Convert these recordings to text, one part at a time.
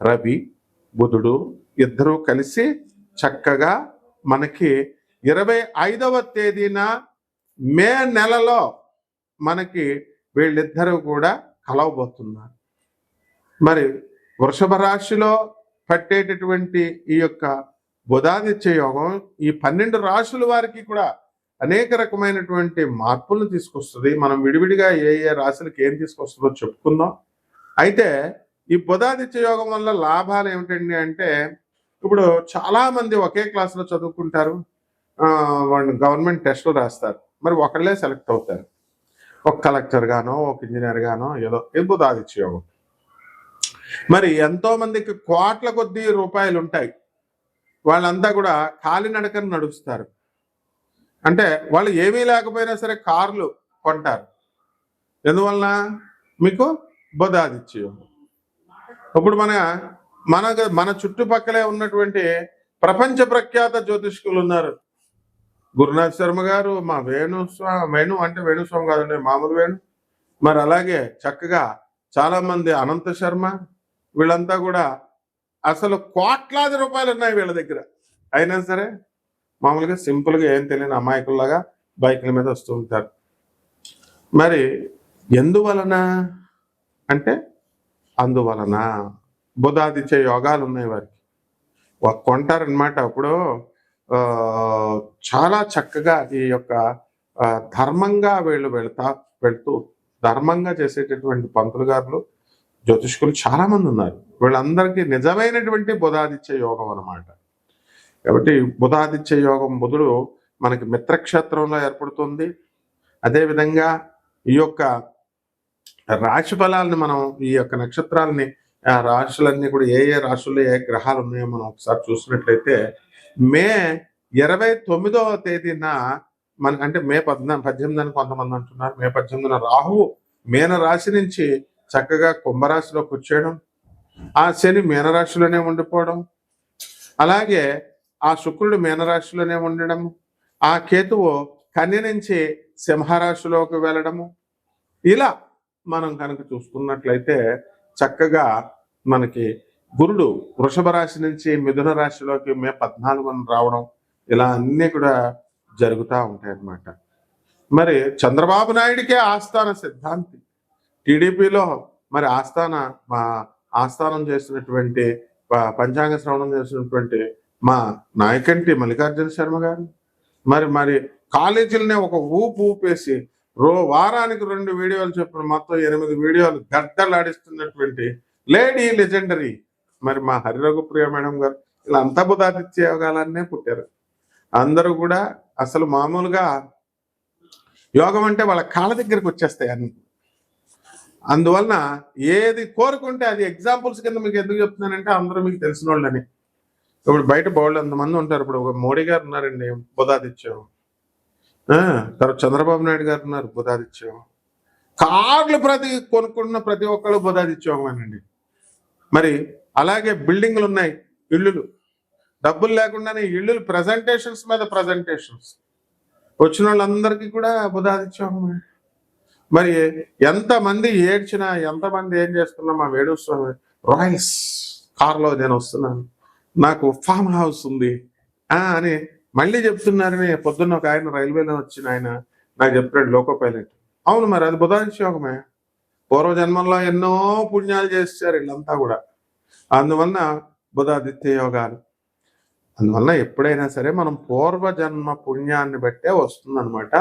రవి బుధుడు ఇద్దరూ కలిసి చక్కగా మనకి ఇరవై ఐదవ తేదీన మే నెలలో మనకి వీళ్ళిద్దరూ కూడా కలవబోతున్నారు. మరి వృషభ రాశిలో పట్టేటటువంటి ఈ యొక్క బుధాదిత్య యోగం ఈ పన్నెండు రాశుల వారికి కూడా అనేక రకమైనటువంటి మార్పులను తీసుకొస్తుంది. మనం విడివిడిగా ఏ ఏ రాశులకి ఏం తీసుకొస్తుందో చెప్పుకుందాం. అయితే ఈ బుధాదిత్య యోగం వల్ల లాభాలు ఏమిటండి అంటే ఇప్పుడు చాలామంది ఒకే క్లాసులో చదువుకుంటారు వాళ్ళు గవర్నమెంట్ టెస్టులు రాస్తారు. మరి ఒకళ్ళే సెలెక్ట్ అవుతారు. ఒక కలెక్టర్ గానో ఒక ఇంజనీర్ గానో ఏదో ఇది బుధాదిత్య యోగం. మరి ఎంతో మందికి కోట్ల కొద్ది రూపాయలు ఉంటాయి. వాళ్ళంతా కూడా కాలినడకన నడుస్తారు. అంటే వాళ్ళు ఏమీ లేకపోయినా సరే కార్లు కొంటారు. ఎందువలన? మీకు బుధాదిత్య యోగం. ఇప్పుడు మన మన మన చుట్టుపక్కలే ఉన్నటువంటి ప్రపంచ ప్రఖ్యాత జ్యోతిష్కులు ఉన్నారు. గురునాథ్ శర్మ గారు మా వేణుస్వామి వేణు అంటే వేణుస్వామి కాదండి మామూలు వేణు. మరి అలాగే చక్కగా చాలా మంది అనంత శర్మ వీళ్ళంతా కూడా అసలు కోట్లాది రూపాయలు ఉన్నాయి వీళ్ళ దగ్గర. అయినా సరే మామూలుగా సింపుల్గా ఏం తెలియని అమాయకుల్లాగా బైకుల మీద వస్తూ ఉంటారు. మరి ఎందువలన? అంటే అందువలన బుధాదిత్య యోగాలు ఉన్నాయి వారికి కొంటారనమాట అప్పుడు చాలా చక్కగా ఈ యొక్క ధర్మంగా వీళ్ళు వెళ్తా వెళ్తూ ధర్మంగా చేసేటటువంటి పంతులు గారులు జ్యోతిష్కులు చాలామంది ఉన్నారు. వీళ్ళందరికీ నిజమైనటువంటి బుధాదిత్య యోగం అనమాట కాబట్టి బుధాదిత్య యోగం బుధుడు మనకి మిత్రక్షేత్రంలో ఏర్పడుతుంది. అదేవిధంగా ఈ యొక్క రాశి ఫలాలని మనం ఈ యొక్క నక్షత్రాలని ఆ రాశులన్నీ కూడా ఏ ఏ రాశుల్లో ఏ గ్రహాలు ఉన్నాయో మనం ఒకసారి చూసినట్లయితే మే ఇరవై తొమ్మిదవ తేదీన మన అంటే మే పద్నా పద్దెనిమిది కొంతమంది అంటున్నారు. మే పద్దెనిమిదిన రాహువు మీన రాశి నుంచి చక్కగా కుంభరాశిలోకి వచ్చేయడం ఆ శని మీనరాశిలోనే ఉండిపోవడం అలాగే ఆ శుక్రుడు మీనరాశిలోనే ఉండడం ఆ కేతువు కన్య నుంచి సింహరాశిలోకి వెళ్ళడము ఇలా మనం కనుక చూసుకున్నట్లయితే చక్కగా మనకి గురుడు వృషభ రాశి నుంచి మిథున రాశిలోకి మే పద్నాలుగున రావడం ఇలా అన్నీ కూడా జరుగుతూ ఉంటాయి అన్నమాట మరి చంద్రబాబు నాయుడికే ఆస్థాన సిద్ధాంతి. టీడీపీలో మరి ఆస్థాన మా ఆస్థానం చేసినటువంటి పంచాంగ శ్రవణం చేసినటువంటి మా నాయకంటి మల్లికార్జున శర్మ గారు. మరి మరి కాలేజీలనే ఒక ఊపు ఊపేసి రో వారానికి రెండు వీడియోలు చెప్పిన మొత్తం ఎనిమిది వీడియోలు గద్దలాడిస్తున్నటువంటి లేడీ లెజెండరీ. మరి మా హరిరఘుప్రియ మేడం గారు ఇలా అంతబుధాదిత్య యోగాలన్నే పుట్టారు. అందరూ కూడా అసలు మామూలుగా యోగం అంటే వాళ్ళ కాళ్ళ దగ్గరికి వచ్చేస్తాయి అన్ని. అందువలన ఏది కోరుకుంటే అది ఎగ్జాంపుల్స్ కింద మీకు ఎందుకు చెప్తున్నానంటే అందరూ మీకు తెలిసిన వాళ్ళని ఇప్పుడు బయట బోళ్ళు అంతమంది ఉంటారు. ఇప్పుడు ఒక మోడీ గారు ఉన్నారండి బుధాదిత్యం. తర్వాత చంద్రబాబు నాయుడు గారు ఉన్నారు బుధాదిత్యం. కార్లు ప్రతి కొనుక్కున్న ప్రతి ఒక్కళ్ళు బుధాదిత్యోగమేనండి మరి అలాగే బిల్డింగ్లు ఉన్నాయి ఇల్లులు. డబ్బులు లేకుండానే ఇల్లులు ప్రజెంటేషన్స్ మీద ప్రజెంటేషన్స్ వచ్చిన వాళ్ళందరికీ కూడా బుధాదిత్యమే మరి ఎంతమంది ఏడ్చినా ఎంతమంది ఏం చేస్తున్నా మా వేణుస్వామి రాయల్స్ కార్లో నేను వస్తున్నాను. నాకు ఫామ్ హౌస్ ఉంది. అని మళ్ళీ చెప్తున్నారని పొద్దున్న ఒక ఆయన రైల్వేలో వచ్చిన ఆయన నాకు చెప్పాడు లోకో పైలట్. అవును మరి అది బుధాదిత్యోగమే పూర్వజన్మంలో ఎన్నో పుణ్యాలు చేశారు వీళ్ళంతా కూడా. అందువలన బుధాదిత్య యోగాలు. అందువల్ల ఎప్పుడైనా సరే మనం పూర్వజన్మ పుణ్యాన్ని బట్టే వస్తుందన్నమాట.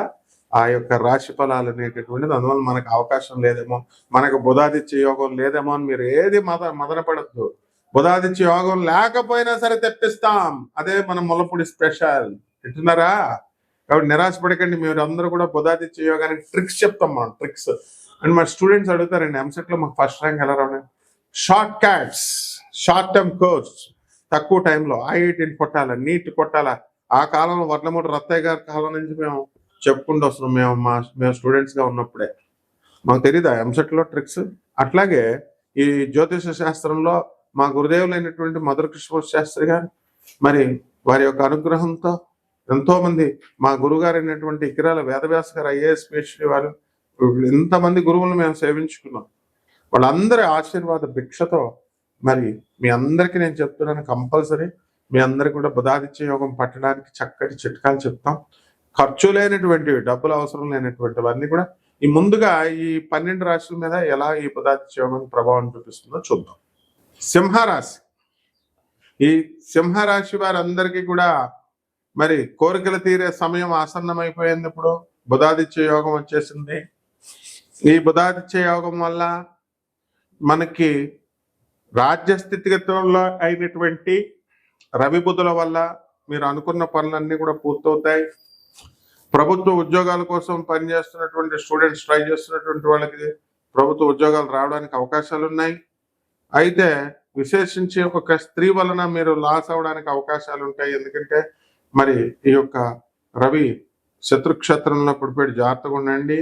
ఆ యొక్క రాశి ఫలాలు అనేటటువంటిది అందువల్ల మనకు అవకాశం లేదేమో మనకు బుధాదిత్య యోగం లేదేమో అని మీరు ఏది మద మదనపడద్దు. బుధాదిత్య యోగం లేకపోయినా సరే తెప్పిస్తాం. అదే మన ములపూడి స్పెషల్. వింటున్నారా? కాబట్టి నిరాశపడకండి. మీరు అందరూ కూడా బుధాదిత్య యోగానికి ట్రిక్స్ చెప్తాం మనం ట్రిక్స్. అండ్ మా స్టూడెంట్స్ అడుగుతారండి ఎంసెట్లో మాకు ఫస్ట్ ర్యాంక్ ఎలా రావడం shortcuts short term course. తక్కువ టైంలో ఐఐటీని కొట్టాలా నీట్ కొట్టాలా? ఆ కాలంలో వర్లమూడి రత్తయ్య గారి కాలం నుంచి మేము చెప్పుకుంటూ వస్తున్నాం. మేము మా మేము స్టూడెంట్స్గా ఉన్నప్పుడే. మాకు తెలియదా ఎంసెట్లో ట్రిక్స్? అట్లాగే ఈ జ్యోతిష శాస్త్రంలో మా గురుదేవులైనటువంటి మధుర కృష్ణ శాస్త్రి గారు మరి వారి యొక్క అనుగ్రహంతో ఎంతో మంది మా గురుగారు అయినటువంటి ఇకిరాల వేదవ్యాస గారు ఐఏఎస్ పిహెచ్డి వారు ఎంతమంది గురువులను మేము సేవించుకున్నాం. వాళ్ళందరి ఆశీర్వాద భిక్షతో మరి మీ అందరికీ నేను చెప్తున్నాను కంపల్సరీ. మీ అందరికి కూడా బుధాదిత్య యోగం పట్టడానికి చక్కటి చిట్కాలు చెప్తాం. ఖర్చు లేనటువంటివి డబ్బులు అవసరం లేనటువంటివన్నీ కూడా ఈ ముందుగా ఈ పన్నెండు రాశుల మీద ఎలా ఈ బుధాదిత్య యోగం ప్రభావం చూపిస్తుందో చూద్దాం. సింహరాశి. ఈ సింహరాశి వారందరికీ కూడా మరి కోరికలు తీరే సమయం ఆసన్నమైపోయింది ఇప్పుడు. బుధాదిత్య యోగం వచ్చేసింది. ఈ బుధాదిత్య యోగం వల్ల మనకి రాజ్య స్థితిగతుల్లో అయినటువంటి రవి బుధుల వల్ల మీరు అనుకున్న పనులన్నీ కూడా పూర్తవుతాయి. ప్రభుత్వ ఉద్యోగాల కోసం పనిచేస్తున్నటువంటి స్టూడెంట్స్ ట్రై చేస్తున్నటువంటి వాళ్ళకి ప్రభుత్వ ఉద్యోగాలు రావడానికి అవకాశాలు ఉన్నాయి అయితే విశేషించి ఒక స్త్రీ వలన మీరు లాస్ అవడానికి అవకాశాలు ఉంటాయి. ఎందుకంటే మరి ఈ యొక్క రవి శత్రుక్షేత్రంలో పుడిపోయి జాగ్రత్తగా ఉండండి.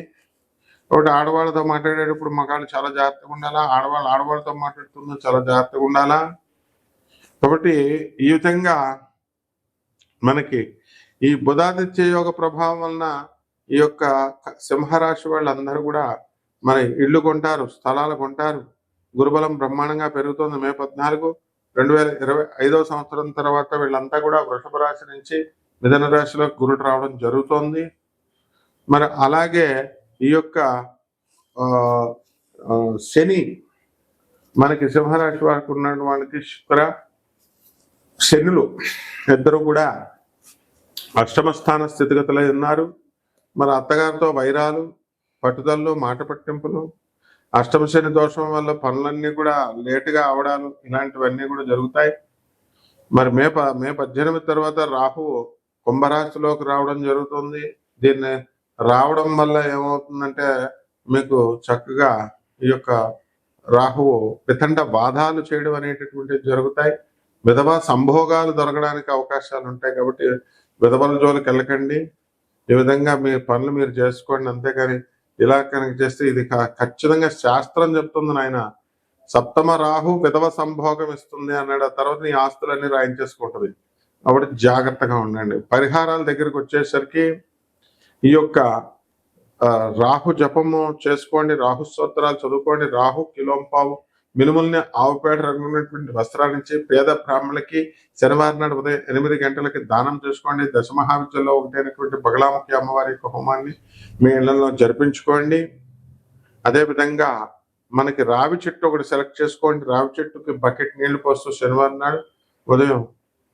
ఒకటి ఆడవాళ్ళతో మాట్లాడేటప్పుడు మగాళ్ళు చాలా జాగ్రత్తగా ఉండాలా? ఆడవాళ్ళు ఆడవాళ్ళతో మాట్లాడుతున్నా చాలా జాగ్రత్తగా ఉండాలా? కాబట్టి ఈ విధంగా మనకి ఈ బుధాదిత్య యోగ ప్రభావం వలన ఈ యొక్క సింహరాశి వాళ్ళందరూ కూడా మరి ఇళ్ళు కొంటారు స్థలాలు కొంటారు. గురుబలం బ్రహ్మాండంగా పెరుగుతోంది. మే పద్నాలుగు రెండు వేల ఇరవై ఐదవ సంవత్సరం తర్వాత వీళ్ళంతా కూడా వృషభ రాశి నుంచి మిథున రాశిలో గురుడు రావడం జరుగుతోంది. మరి అలాగే ఈ యొక్క శని మనకి సింహరాశి వారికి ఉన్న వాళ్ళకి శుక్ర శనులు ఇద్దరు కూడా అష్టమ స్థాన స్థితిగతులై ఉన్నారు. మరి అత్తగారితో వైరాలు పట్టుదలలు మాట పట్టింపులు అష్టమ శని దోషం వల్ల పనులన్నీ కూడా లేటుగా అవడాలు ఇలాంటివన్నీ కూడా జరుగుతాయి. మరి మే ప మే పద్దెనిమిది తర్వాత రాహువు కుంభరాశిలోకి రావడం జరుగుతుంది. దీన్ని రావడం వల్ల ఏమవుతుందంటే మీకు చక్కగా ఈ యొక్క రాహువు పితండ బాధాలు చేయడం అనేటటువంటివి జరుగుతాయి. విధవా సంభోగాలు దొరకడానికి అవకాశాలు ఉంటాయి కాబట్టి విధవల జోలికి వెళ్ళకండి. ఈ విధంగా మీ పనులు మీరు చేసుకోండి. అంతేకాని ఇలా కనుక చేస్తే ఇది ఖచ్చితంగా శాస్త్రం చెప్తుంది నాయన. సప్తమ రాహు విధవ సంభోగం ఇస్తుంది అన్నాడు. ఆ తర్వాత నీ ఆస్తులన్నీ రాయించేసుకుంటది. కాబట్టి జాగ్రత్తగా ఉండండి. పరిహారాల దగ్గరికి వచ్చేసరికి ఈ యొక్క రాహు జపము చేసుకోండి రాహు స్తోత్రాలు చదువుకోండి. రాహు కిలోంపావు మినుముల్ని ఆవుపేట రంగు ఉన్నటువంటి వస్త్రాన్నిచ్చి పేద బ్రాహ్మణులకి శనివారం నాడు ఉదయం ఎనిమిది గంటలకి దానం చేసుకోండి. దశమహావిద్యలో ఒకటైనటువంటి బగలాముఖి అమ్మవారి యొక్క హోమాన్ని మీ ఇళ్ళలో జరిపించుకోండి. అదే విధంగా మనకి రావి చెట్టు ఒకటి సెలెక్ట్ చేసుకోండి. రావి చెట్టుకి బకెట్ నీళ్ళు పోస్తూ శనివారం నాడు ఉదయం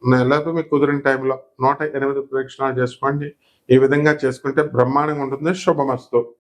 నెలకు మీకు కుదిరిన టైంలో నూట ఎనిమిది ప్రదక్షిణాలు చేసుకోండి. ఈ విధంగా చేసుకుంటే బ్రహ్మాండంగా ఉంటుంది. శుభమస్తు.